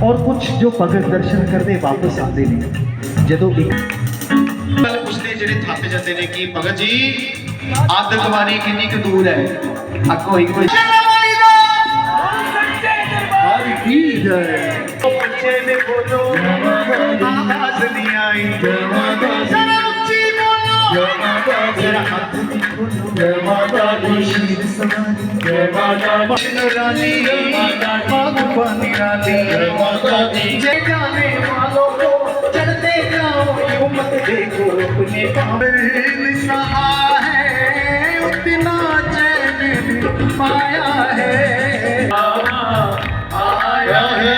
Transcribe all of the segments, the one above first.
اور کچھ جو پگل درشن کرتے واپس آتے نہیں جدو ایک پہلے اس لیے جیسے تھپے جن کہ بھگت جی آدھ کباری کنی دور ہے آگوئی کوئی محمد دیکھو اپنے ہے اتنا چین پایا ہے آیا ہے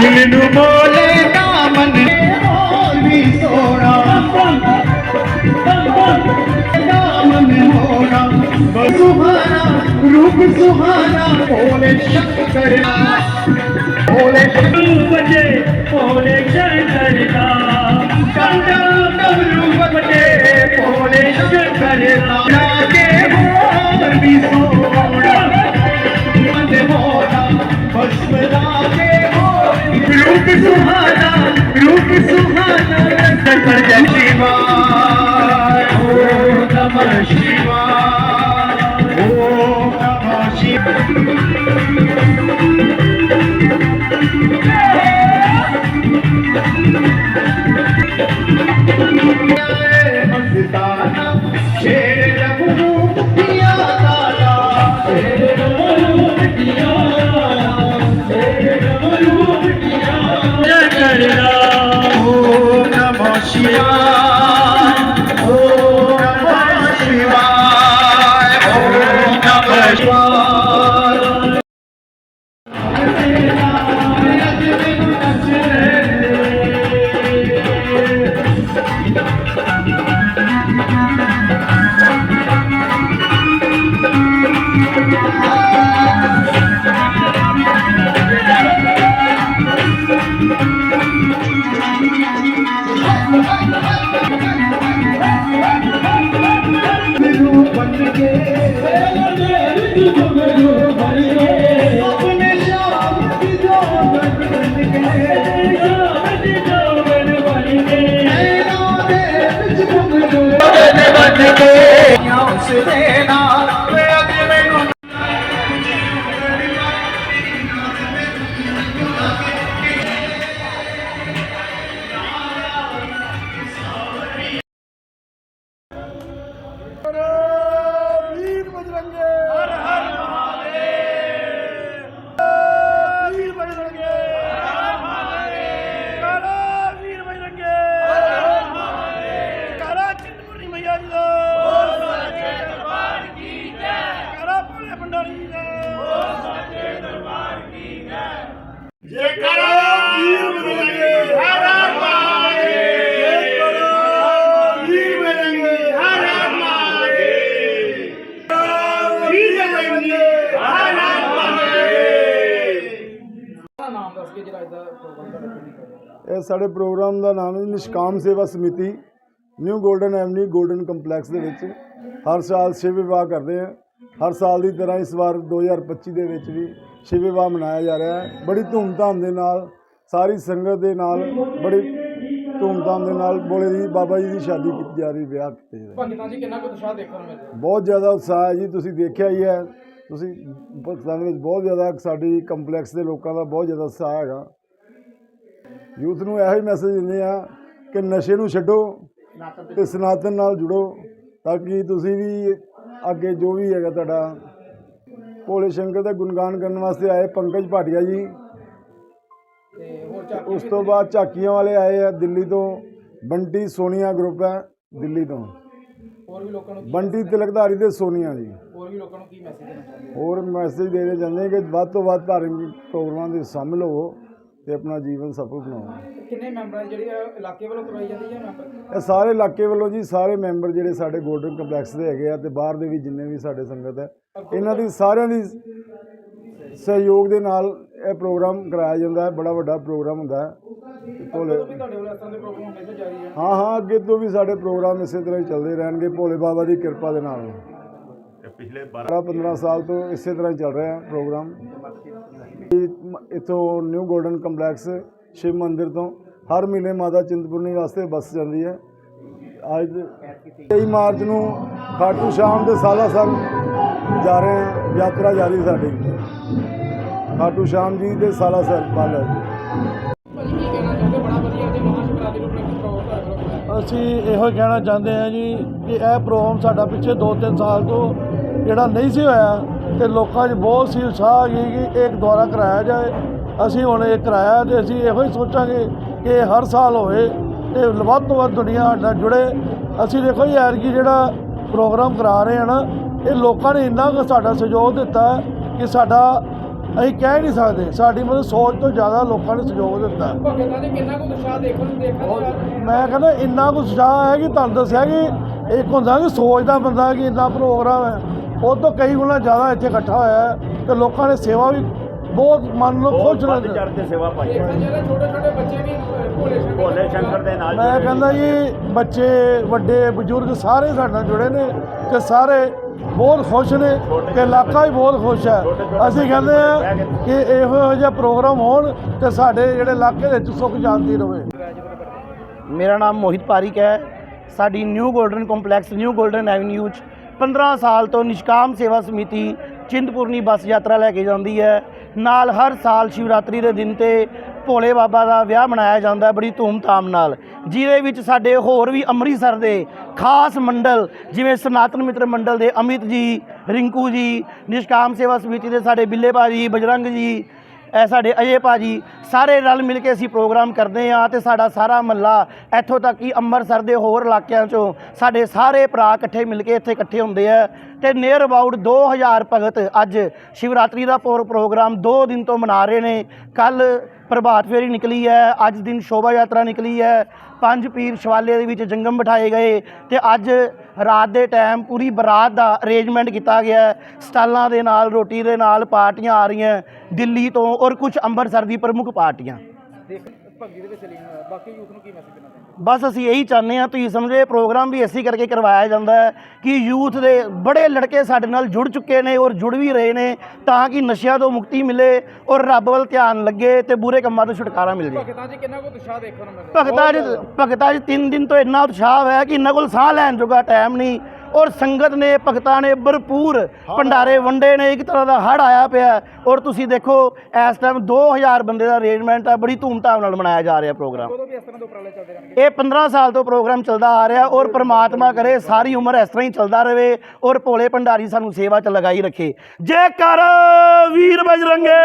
مینو ਰੂਪ ਸੁਹਾਣਾ ਬੋਲੇ ਸ਼ੰਕਰ ਬੋਲੇ ਬਜੇ ਬੋਲੇ ਸ਼ੰਕਰ ਦਾ ਕੰਡਾ ਡਬਰੂ ਬਜੇ ਬੋਲੇ ਸ਼ੰਕਰ ਦਾ ਲਾਗੇ ਹੋਰ ਵੀ ਸੋਣਾ ਮਨ ਹੋਣਾ ਭਸਮ ਲਾਗੇ ਹੋਰ ਰੂਪ ਸੁਹਾਣਾ ਰੂਪ ਸੁਹਾਣਾ ਸਤਰ ਜੈ বসিয়া today. ਇਹ ਸਾਡੇ ਪ੍ਰੋਗਰਾਮ ਦਾ ਨਾਮ ਹੈ Nishkam Sewa Samiti new golden avenue golden complex ਦੇ ਵਿੱਚ। ਹਰ ਸਾਲ ਸ਼ਿਵ ਵਿਵਾਹ ਕਰਦੇ ਆ। ਹਰ ਸਾਲ ਦੀ ਤਰ੍ਹਾਂ ਇਸ ਵਾਰ 2025 ਦੇ ਵਿੱਚ ਵੀ ਸ਼ਿਵ ਵਿਵਾਹ ਮਨਾਇਆ ਜਾ ਰਿਹਾ ਹੈ। ਬੜੀ ਧੂਮਧਾਮ ਦੇ ਨਾਲ ਸਾਰੀ ਸੰਗਤ ਦੇ ਨਾਲ ਬੜੀ ਧੂਮਧਾਮ ਦੇ ਨਾਲ ਬੋਲੇ ਜੀ ਬਾਬਾ ਜੀ ਦੀ ਸ਼ਾਦੀ ਕੀਤੀ ਜਾ ਰਹੀ ਵਿਆਹ ਕੀਤੇ ਜਾ ਰਹੇ ਭਗਤਾਂ ਜੀ ਕਿੰਨਾ ਕੁ ਉਤਸ਼ਾਹ ਦੇਖਣ ਨੂੰ ਮਿਲਦਾ ਬਹੁਤ ਜ਼ਿਆਦਾ ਉਤਸ਼ਾਹ ਹੈ ਜੀ ਤੁਸੀਂ ਦੇਖਿਆ ਹੀ ਹੈ। ਤੁਸੀਂ ਪਾਕਿਸਤਾਨ ਵਿੱਚ ਬਹੁਤ ਜ਼ਿਆਦਾ ਸਾਡੀ ਕੰਪਲੈਕਸ ਦੇ ਲੋਕਾਂ ਦਾ ਬਹੁਤ ਜ਼ਿਆਦਾ ਉਤਸ਼ਾਹ ਹੈਗਾ। ਯੂਥ ਨੂੰ ਇਹੋ ਹੀ ਮੈਸੇਜ ਦਿੰਦੇ ਆ ਕਿ ਨਸ਼ੇ ਨੂੰ ਛੱਡੋ ਤੇ ਸਨਾਤਨ ਨਾਲ ਜੁੜੋ ਤਾਂ ਕਿ ਤੁਸੀਂ ਵੀ ਅੱਗੇ ਜੋ ਵੀ ਹੈਗਾ ਤੁਹਾਡਾ ਭੋਲੇ ਸ਼ੰਕਰ ਦਾ ਗੁਣਗਾਨ ਕਰਨ ਵਾਸਤੇ ਆਏ ਪੰਕਜ ਭਾਟੀਆ ਜੀ। ਉਸ ਤੋਂ ਬਾਅਦ ਝਾਕੀਆਂ ਵਾਲੇ ਆਏ ਆ ਦਿੱਲੀ ਤੋਂ ਬੰਟੀ ਸੋਨੀਆ ਗਰੁੱਪ ਹੈ ਦਿੱਲੀ ਤੋਂ। ਹੋਰ ਵੀ ਲੋਕਾਂ ਨੂੰ ਕੀ ਬੰਟੀ ਤਿਲਕਧਾਰੀ ਤੇ ਸੋਨੀਆ ਜੀ। ਹੋਰ ਵੀ ਲੋਕਾਂ ਨੂੰ ਕੀ ਮੈਸੇਜ ਦੇਣਾ ਚਾਹੁੰਦੇ ਹੋਰ ਮੈਸੇਜ ਦੇਣੇ ਚਾਹੁੰਦੇ ਹਾਂ ਕਿ ਵੱਧ ਤੋਂ ਵੱਧ ਧਾਰਮਿਕ ਪ੍ਰੋਗਰਾਮਾਂ ਦੇ ਸ਼ਾਮਿਲ ਹੋਵੋ। ਤੇ ਆਪਣਾ ਜੀਵਨ ਸਫਲ ਬਣਾਓ ਕਿੰਨੇ ਮੈਂਬਰਾਂ ਜਿਹੜੀ ਇਲਾਕੇ ਵੱਲੋਂ ਕਰਵਾਈ ਜਾਂਦੀ ਹੈ ਮੈਂਬਰ? ਇਹ ਸਾਰੇ ਇਲਾਕੇ ਵੱਲੋਂ ਜੀ ਸਾਰੇ ਮੈਂਬਰ ਜਿਹੜੇ ਸਾਡੇ ਗੋਲਡਨ ਕੰਪਲੈਕਸ ਦੇ ਹੈਗੇ ਆ ਤੇ ਬਾਹਰ ਦੇ ਵੀ ਜਿੰਨੇ ਵੀ ਸਾਡੇ ਸੰਗਤ ਹੈ ਇਹਨਾਂ ਦੀ ਸਾਰਿਆਂ ਦੀ ਸਹਿਯੋਗ ਦੇ ਨਾਲ ਇਹ ਪ੍ਰੋਗਰਾਮ ਕਰਾਇਆ ਜਾਂਦਾ ਹੈ ਬੜਾ ਵੱਡਾ ਪ੍ਰੋਗਰਾਮ ਹੁੰਦਾ ਹੈ। ਤੇ ਭੋਲੇ ਵੀ ਤੁਹਾਡੇ ਵੱਲੋਂ ਇਸ ਤਰ੍ਹਾਂ ਦੇ ਪ੍ਰੋਗਰਾਮ ਹਮੇਸ਼ਾ ਜਾਰੀ ਹੈ ਹਾਂ ਹਾਂ ਅੱਗੇ ਤੋਂ ਵੀ ਸਾਡੇ ਪ੍ਰੋਗਰਾਮ ਇਸੇ ਤਰ੍ਹਾਂ ਹੀ ਚੱਲਦੇ ਰਹਿਣਗੇ ਭੋਲੇ ਬਾਬਾ ਦੀ ਕਿਰਪਾ ਦੇ ਨਾਲ। ਪਿਛਲੇ 12 15 ਸਾਲ ਤੋਂ ਇਸੇ ਤਰ੍ਹਾਂ ਹੀ ਚੱਲ ਰਿਹਾ ਹੈ ਪ੍ਰੋਗਰਾਮ ਇੱਥੋਂ ਨਿਊ ਗੋਲਡਨ ਕੰਪਲੈਕਸ ਸ਼ਿਵ ਮੰਦਿਰ ਤੋਂ ਹਰ ਮਹੀਨੇ ਮਾਤਾ ਚਿੰਤਪੁਰਨੀ ਵਾਸਤੇ ਬੱਸ ਜਾਂਦੀ ਹੈ। ਅੱਜ 23 ਮਾਰਚ ਨੂੰ ਖਾਟੂ ਸ਼ਾਮ ਦੇ ਸਾਲਾਸਰ ਜਾ ਰਹੇ ਹਾਂ ਯਾਤਰਾ ਜਾਰੀ ਸਾਡੀ। ਖਾਟੂ ਸ਼ਾਮ ਜੀ ਦੇ ਤੁਹਾਡੇ ਵੱਲੋਂ ਹੋਇਆ ਅਸੀਂ ਇਹੋ ਕਹਿਣਾ ਚਾਹੁੰਦੇ ਹਾਂ ਜੀ ਕਿ ਇਹ ਪ੍ਰੋਗਰਾਮ ਸਾਡਾ ਪਿੱਛੇ 2-3 ਸਾਲ ਤੋਂ ਜਿਹੜਾ ਨਹੀਂ ਸੀ ਹੋਇਆ ਤੇ ਲੋਕਾਂ 'ਚ ਬਹੁਤ ਸੀ ਉਤਸ਼ਾਹ ਗਈ ਕਿ ਇਹ ਦੁਆਰਾ ਕਰਾਇਆ ਜਾਏ। ਅਸੀਂ ਹੁਣ ਇਹ ਕਰਾਇਆ ਤੇ ਅਸੀਂ ਇਹੋ ਹੀ ਸੋਚਾਂਗੇ ਕਿ ਹਰ ਸਾਲ ਹੋਵੇ ਤੇ ਵੱਧ ਤੋਂ ਵੱਧ ਦੁਨੀਆ ਸਾਡੇ ਨਾਲ ਜੁੜੇ। ਅਸੀਂ ਦੇਖੋ ਜੀ ਐਰਕੀ ਜਿਹੜਾ ਪ੍ਰੋਗਰਾਮ ਕਰਾ ਰਹੇ ਹਾਂ ਨਾ ਇਹ ਲੋਕਾਂ ਨੇ ਇੰਨਾ ਕੁ ਸਾਡਾ ਸਹਿਯੋਗ ਦਿੱਤਾ ਕਿ ਸਾਡਾ ਅਸੀਂ ਕਹਿ ਨਹੀਂ ਸਕਦੇ। ਸਾਡੀ ਮਤਲਬ ਸੋਚ ਤੋਂ ਜ਼ਿਆਦਾ ਲੋਕਾਂ ਨੇ ਸਹਿਯੋਗ ਦਿੱਤਾ। ਕੁ। ਮੈਂ ਕਹਿੰਦਾ ਇੰਨਾ ਕੁ ਉਤਸ਼ਾਹ ਹੈ ਕਿ ਤੁਹਾਨੂੰ ਦੱਸਿਆ ਕਿ ਇੱਕ ਹੁੰਦਾ ਕਿ ਸੋਚਦਾ ਬੰਦਾ ਕਿ ਇੰਨਾ ਪ੍ਰੋਗਰਾਮ ਹੈ। ਉਹ ਤੋਂ ਕਈ ਗੁਣਾ ਜ਼ਿਆਦਾ ਇੱਥੇ ਇਕੱਠਾ ਹੋਇਆ ਹੈ ਤੇ ਲੋਕਾਂ ਨੇ ਸੇਵਾ ਵੀ ਬਹੁਤ ਮਨ ਨੂੰ ਖੁਸ਼ ਰਹਿੰਦੇ ਦੇਖਣ ਜਿਹੜੇ ਛੋਟੇ ਛੋਟੇ ਬੱਚੇ ਵੀ ਭੋਲੇ ਸ਼ੰਕਰ ਭੋਲੇ ਸ਼ੰਕਰ ਦੇ ਨਾਲ ਮੈਂ ਕਹਿੰਦਾ ਜੀ ਬੱਚੇ ਵੱਡੇ ਬਜ਼ੁਰਗ ਸਾਰੇ ਸਾਡੇ ਨਾਲ ਜੁੜੇ ਨੇ ਤੇ ਸਾਰੇ ਬਹੁਤ ਖੁਸ਼ ਨੇ ਤੇ ਇਲਾਕਾ ਵੀ ਬਹੁਤ ਖੁਸ਼ ਹੈ। ਅਸੀਂ ਕਹਿੰਦੇ ਆ ਕਿ ਇਹੋ ਜਿਹਾ ਪ੍ਰੋਗਰਾਮ ਹੋਣ ਤੇ ਸਾਡੇ ਜਿਹੜੇ ਇਲਾਕੇ ਦੇ ਵਿੱਚ ਸੁੱਖ ਸ਼ਾਂਤੀ ਰਹੇ ਮੇਰਾ ਨਾਮ ਮੋਹਿਤ ਪਾਰਿਕ ਹੈ। ਸਾਡੀ new golden complex new golden avenue 'ਚ 15 ਸਾਲ ਤੋਂ ਨਿਸ਼ਕਾਮ ਸੇਵਾ ਸਮਿਤੀ ਚਿੰਤਪੁਰਨੀ ਬੱਸ ਯਾਤਰਾ ਲੈ ਕੇ ਜਾਂਦੀ ਹੈ। ਨਾਲ ਹਰ ਸਾਲ ਸ਼ਿਵਰਾਤਰੀ ਦੇ ਦਿਨ ਤੇ ਭੋਲੇ ਬਾਬਾ ਦਾ ਵਿਆਹ ਮਨਾਇਆ ਜਾਂਦਾ ਬੜੀ ਧੂਮ-ਧਾਮ ਨਾਲ। ਜਿਹਦੇ ਵਿੱਚ ਸਾਡੇ ਹੋਰ ਵੀ ਅੰਮ੍ਰਿਤਸਰ ਦੇ ਖਾਸ ਮੰਡਲ, ਜਿਵੇਂ ਸਨਾਤਨ ਮਿੱਤਰ ਮੰਡਲ ਦੇ ਅਮਿਤ ਜੀ, ਰਿੰਕੂ ਜੀ, ਨਿਸ਼ਕਾਮ ਸੇਵਾ ਸਮਿਤੀ ਦੇ ਸਾਡੇ ਬਿੱਲੇ ਭਾਜੀ ਬਜਰੰਗ ਜੀ ਇਹ ਸਾਡੇ ਅਜੇ ਭਾਜੀ ਸਾਰੇ ਰਲ ਮਿਲ ਕੇ ਅਸੀਂ ਪ੍ਰੋਗਰਾਮ ਕਰਦੇ ਆ ਤੇ ਸਾਡਾ ਸਾਰਾ ਮੱਲਾ ਇੱਥੋਂ ਤੱਕ ਕਿ ਅੰਮ੍ਰਿਤਸਰ ਦੇ ਹੋਰ ਇਲਾਕਿਆਂ ਚੋਂ ਸਾਡੇ ਸਾਰੇ ਭਰਾ ਇਕੱਠੇ ਮਿਲ ਕੇ ਇੱਥੇ ਇਕੱਠੇ ਹੁੰਦੇ ਆ ਤੇ ਨੀਅਰ ਅਬਾਊਟ 2000 ਭਗਤ ਅੱਜ ਸ਼ਿਵਰਾਤਰੀ ਦਾ ਪ੍ਰੋ- ਪ੍ਰੋਗਰਾਮ 2 ਦਿਨ ਤੋਂ ਮਨਾ ਰਹੇ ਨੇ। ਕੱਲ ਪ੍ਰਭਾਤ ਫੇਰੀ ਨਿਕਲੀ ਹੈ, ਅੱਜ ਦਿਨ ਸ਼ੋਭਾ ਯਾਤਰਾ ਨਿਕਲੀ ਹੈ। ਪੰਜ ਪੀਰ ਸ਼ਵਾਲੇ ਦੇ ਵਿੱਚ ਜੰਗਮ ਬਿਠਾਏ ਗਏ ਤੇ ਅੱਜ ਰਾਤ ਦੇ ਟਾਈਮ ਪੂਰੀ ਬਰਾਤ ਦਾ ਅਰੇਂਜਮੈਂਟ ਕੀਤਾ ਗਿਆ ਹੈ। ਸਟਾਲਾਂ ਦੇ ਨਾਲ, ਰੋਟੀ ਦੇ ਨਾਲ ਪਾਰਟੀਆਂ ਆ ਰਹੀਆਂ ਦਿੱਲੀ ਤੋਂ ਔਰ ਕੁਝ ਅੰਮ੍ਰਿਤਸਰ ਦੀ ਪ੍ਰਮੁੱਖ ਪਾਰਟੀਆਂ। ਦੇਖ ਭਗਤੀ ਦੇ ਵਿੱਚ ਲੀਨ ਹੋਇਆ ਬਾਕੀ ਯੂਥ ਨੂੰ ਕੀ ਮੈਸੇਜ ਦੇਣਾ ਚਾਹੁੰਦੇ? ਬਸ ਅਸੀਂ ਇਹੀ ਚਾਹੁੰਦੇ ਹਾਂ ਤੁਸੀਂ ਸਮਝੇ ਪ੍ਰੋਗਰਾਮ ਵੀ ਇਸੇ ਕਰਕੇ ਕਰਵਾਇਆ ਜਾਂਦਾ ਹੈ ਕਿ ਯੂਥ ਦੇ ਬੜੇ ਲੜਕੇ ਸਾਡੇ ਨਾਲ ਜੁੜ ਚੁੱਕੇ ਨੇ ਔਰ ਜੁੜ ਵੀ ਰਹੇ ਨੇ ਤਾਂ ਕਿ ਨਸ਼ਿਆਂ ਤੋਂ ਮੁਕਤੀ ਮਿਲੇ ਔਰ ਰੱਬ ਵੱਲ ਧਿਆਨ ਲੱਗੇ ਤੇ ਬੁਰੇ ਕੰਮਾਂ ਤੋਂ ਛੁਟਕਾਰਾ ਮਿਲ ਜੇ ਭਗਤਾਂ 'ਚ ਕਿੰਨਾ ਕੁ ਉਤਸ਼ਾਹ ਦੇਖਣ ਨੂੰ ਮਿਲ ਰਿਹਾ? ਭਗਤਾਂ 'ਚ ਭਗਤਾਂ 'ਚ ਤਿੰਨ ਦਿਨ ਤੋਂ ਇੰਨਾ ਉਤਸ਼ਾਹ ਹੈ ਕਿ ਇਹਨਾਂ ਕੋਲ ਸਾਹ ਲੈਣ ਜੋਗਾ ਟਾਈਮ ਨਹੀਂ। ਔਰ ਸੰਗਤ ਨੇ ਭਗਤਾਂ ਨੇ ਭਰਪੂਰ ਭੰਡਾਰੇ ਵੰਡੇ ਨੇ ਇੱਕ ਤਰ੍ਹਾਂ ਦਾ ਹੜ ਆਇਆ ਪਿਆ। ਔਰ ਤੁਸੀਂ ਦੇਖੋ ਇਸ ਟਾਈਮ 2000 ਬੰਦੇ ਦਾ ਅਰੇਂਜਮੈਂਟ ਹੈ ਬੜੀ ਧੂਮਧਾਮ ਨਾਲ ਮਨਾਇਆ ਜਾ ਰਿਹਾ ਪ੍ਰੋਗਰਾਮ ਇਹ 15 ਸਾਲ ਤੋਂ ਪ੍ਰੋਗਰਾਮ ਚੱਲਦਾ ਆ ਰਿਹਾ ਔਰ ਪ੍ਰਮਾਤਮਾ ਕਰੇ ਸਾਰੀ ਉਮਰ ਇਸ ਤਰ੍ਹਾਂ ਹੀ ਚੱਲਦਾ ਰਹੇ ਔਰ ਭੋਲੇ ਭੰਡਾਰੀ ਸਾਨੂੰ ਸੇਵਾ 'ਚ ਲਗਾਈ ਰੱਖੇ। ਜੈ ਕਰ ਵੀਰ ਬਜਰੰਗੇ!